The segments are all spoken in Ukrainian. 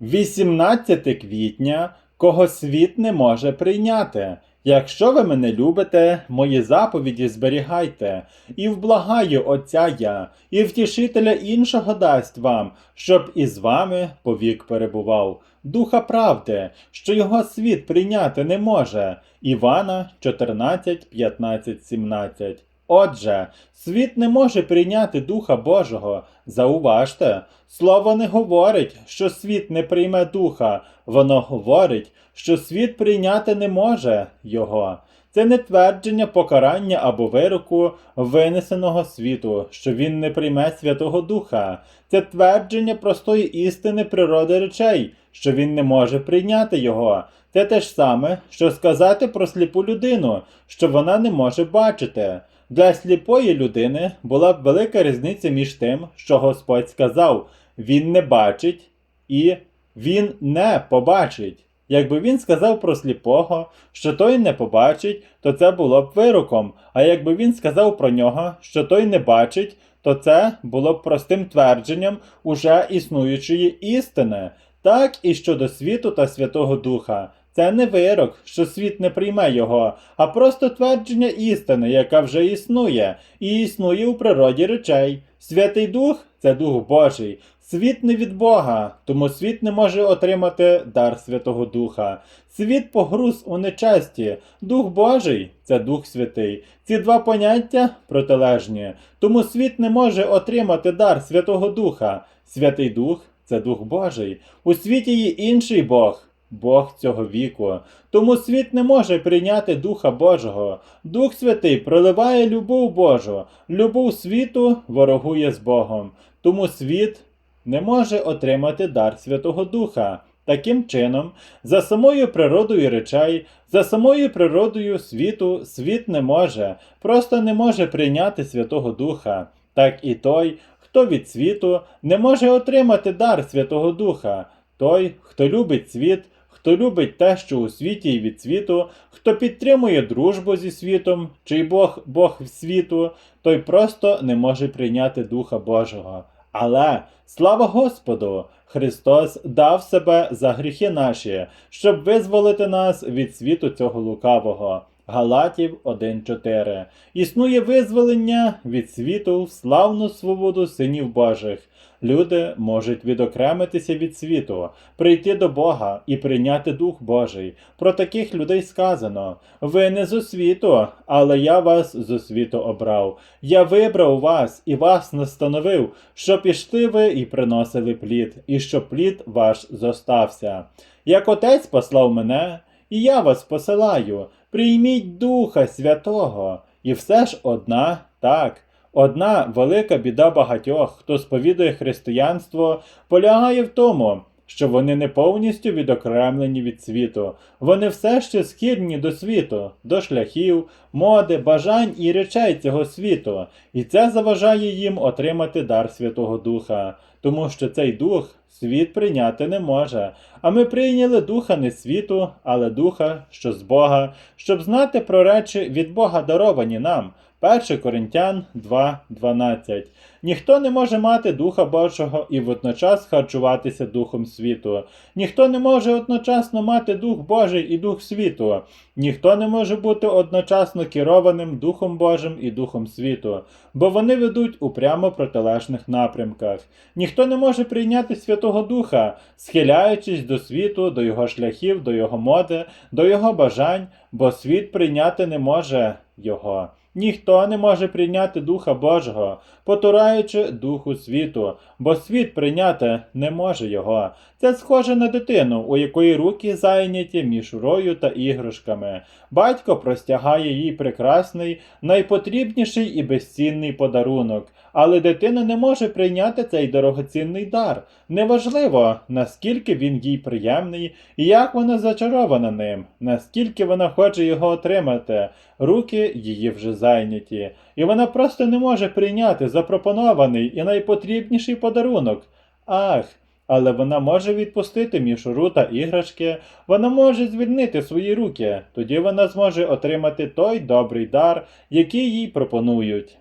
18 квітня, кого світ не може прийняти. Якщо ви мене любите, мої заповіді зберігайте, і вблагаю Отця я, і втішителя іншого дасть вам, щоб із вами повік перебував. Духа правди, що його світ прийняти не може. Івана 14, 15, 17. Отже, світ не може прийняти Духа Божого. Зауважте, слово не говорить, що світ не прийме духа, воно говорить, що світ прийняти не може його. Це не твердження покарання або вироку винесеного світу, що він не прийме Святого Духа. Це твердження простої істини природи речей, що він не може прийняти його. Це те ж саме, що сказати про сліпу людину, що вона не може бачити. Для сліпої людини була б велика різниця між тим, що Господь сказав: Він не бачить і Він не побачить. Якби він сказав про сліпого, що той не побачить, то це було б вироком. А якби він сказав про нього, що той не бачить, то це було б простим твердженням уже існуючої істини. Так і щодо світу та Святого Духа. Це не вирок, що світ не прийме його, а просто твердження істини, яка вже існує, і існує у природі речей. Святий Дух це Дух Божий. Світ не від Бога, тому світ не може отримати дар Святого Духа. Світ погруз у нечесті. Дух Божий це Дух Святий. Ці два поняття протилежні. Тому світ не може отримати дар Святого Духа. Святий Дух це Дух Божий. У світі є інший Бог. Бог цього віку. Тому світ не може прийняти Духа Божого. Дух Святий проливає любов Божу. Любов світу ворогує з Богом. Тому світ не може отримати дар Святого Духа. Таким чином, за самою природою речей, за самою природою світу, світ не може, просто не може прийняти Святого Духа. Так і той, хто від світу, не може отримати дар Святого Духа. Той, хто любить світ, хто любить те, що у світі і від світу, хто підтримує дружбу зі світом, чий Бог Бог світу, той просто не може прийняти Духа Божого. Але слава Господу! Христос дав себе за гріхи наші, щоб визволити нас від світу цього лукавого. Галатів 1.4. Існує визволення від світу в славну свободу синів Божих. Люди можуть відокремитися від світу, прийти до Бога і прийняти Дух Божий. Про таких людей сказано: ви не зо світу, але я вас зо світу обрав. Я вибрав вас і вас настановив, щоб ішли ви і приносили плід, і щоб плід ваш зостався. Як Отець послав мене, і я вас посилаю. Прийміть Духа Святого, і все ж одна так. Одна велика біда багатьох, хто сповідує християнство, полягає в тому, що вони не повністю відокремлені від світу. Вони все ще східні до світу, до шляхів, моди, бажань і речей цього світу, і це заважає їм отримати дар Святого Духа, тому що цей дух світ прийняти не може. А ми прийняли духа не світу, але духа, що з Бога, щоб знати про речі від Бога даровані нам. 1 Коринтян 2.12. Ніхто не може мати Духа Божого і водночас харчуватися Духом світу. Ніхто не може одночасно мати Дух Божий і Дух світу. Ніхто не може бути одночасно керованим Духом Божим і Духом світу, бо вони ведуть у прямо протилежних напрямках. Ніхто не може прийняти Святого Духа, схиляючись до світу, до його шляхів, до його моди, до його бажань, бо світ прийняти не може його. Ніхто не може прийняти Духа Божого, потураючи Духу світу, бо світ прийняти не може його. Це схоже на дитину, у якої руки зайняті мішурою та іграшками. Батько простягає їй прекрасний, найпотрібніший і безцінний подарунок, але дитина не може прийняти цей дорогоцінний дар. Неважливо, наскільки він їй приємний і як вона зачарована ним, наскільки вона хоче його отримати. Руки її вже зайняті, і вона просто не може прийняти запропонований і найпотрібніший подарунок. Ах! Але вона може відпустити мішуру та іграшки, вона може звільнити свої руки, тоді вона зможе отримати той добрий дар, який їй пропонують.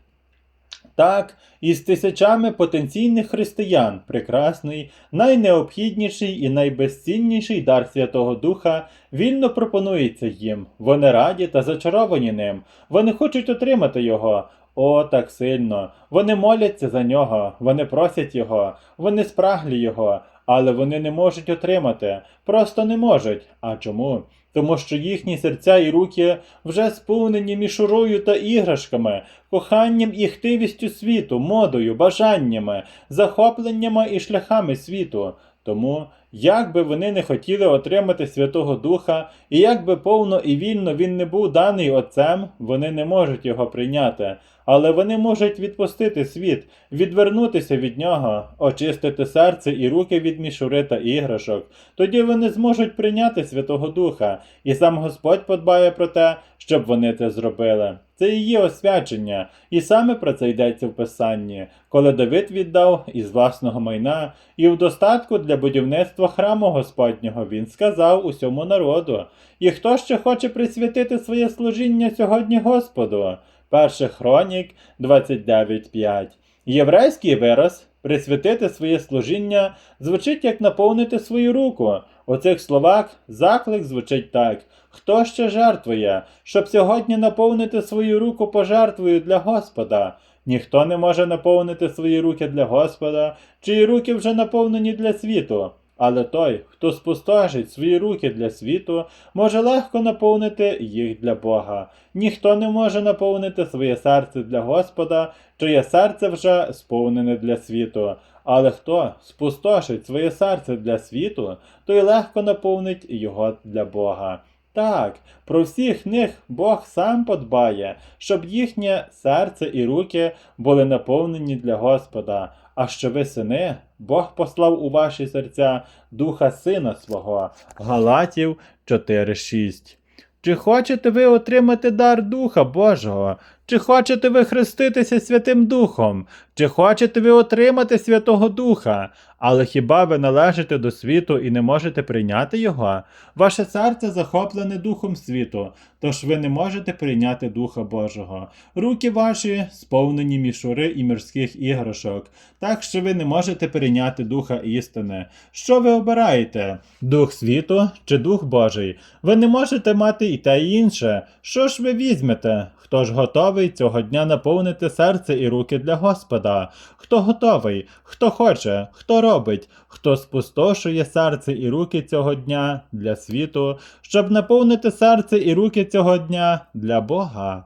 Так, із тисячами потенційних християн прекрасний, найнеобхідніший і найбезцінніший дар Святого Духа вільно пропонується їм. Вони раді та зачаровані ним. Вони хочуть отримати його. О, так сильно. Вони моляться за нього, вони просять його, вони спраглі його, але вони не можуть отримати. Просто не можуть. А чому? Тому що їхні серця і руки вже сповнені мішурою та іграшками, коханням і хтивістю світу, модою, бажаннями, захопленнями і шляхами світу. Тому, як би вони не хотіли отримати Святого Духа, і як би повно і вільно він не був даний Отцем, вони не можуть його прийняти. Але вони можуть відпустити світ, відвернутися від нього, очистити серце і руки від мішури та іграшок. Тоді вони зможуть прийняти Святого Духа, і сам Господь подбає про те, щоб вони це зробили. Це і є освячення, і саме про це йдеться в Писанні, коли Давид віддав із власного майна, і в достатку для будівництва храму Господнього він сказав усьому народу. І хто ще хоче присвятити своє служіння сьогодні Господу? Перший хронік 29.5. Єврейський вираз присвятити своє служіння звучить як наповнити свою руку. У цих словах заклик звучить так: хто ще жертвує, щоб сьогодні наповнити свою руку пожертвою для Господа? Ніхто не може наповнити свої руки для Господа, чиї руки вже наповнені для світу. Але той, хто спустошить свої руки для світу, може легко наповнити їх для Бога. Ніхто не може наповнити своє серце для Господа, чиє серце вже сповнене для світу. Але хто спустошить своє серце для світу, той легко наповнить його для Бога. Так, про всіх них Бог сам подбає, щоб їхнє серце і руки були наповнені для Господа. А що ви сини, Бог послав у ваші серця Духа Сина свого. Галатів 4.6. Чи хочете ви отримати дар Духа Божого? Чи хочете ви хреститися Святим Духом? Чи хочете ви отримати Святого Духа? Але хіба ви належите до світу і не можете прийняти його? Ваше серце захоплене Духом світу, тож ви не можете прийняти Духа Божого. Руки ваші сповнені мішури і мирських іграшок, так що ви не можете прийняти Духа істини. Що ви обираєте? Дух світу чи Дух Божий? Ви не можете мати і те і інше. Що ж ви візьмете? Хто ж готовий цього дня наповнити серце і руки для Господа? Хто готовий? Хто хоче? Хто робить? Хто спустошує серце і руки цього дня для світу, щоб наповнити серце і руки цього дня для Бога?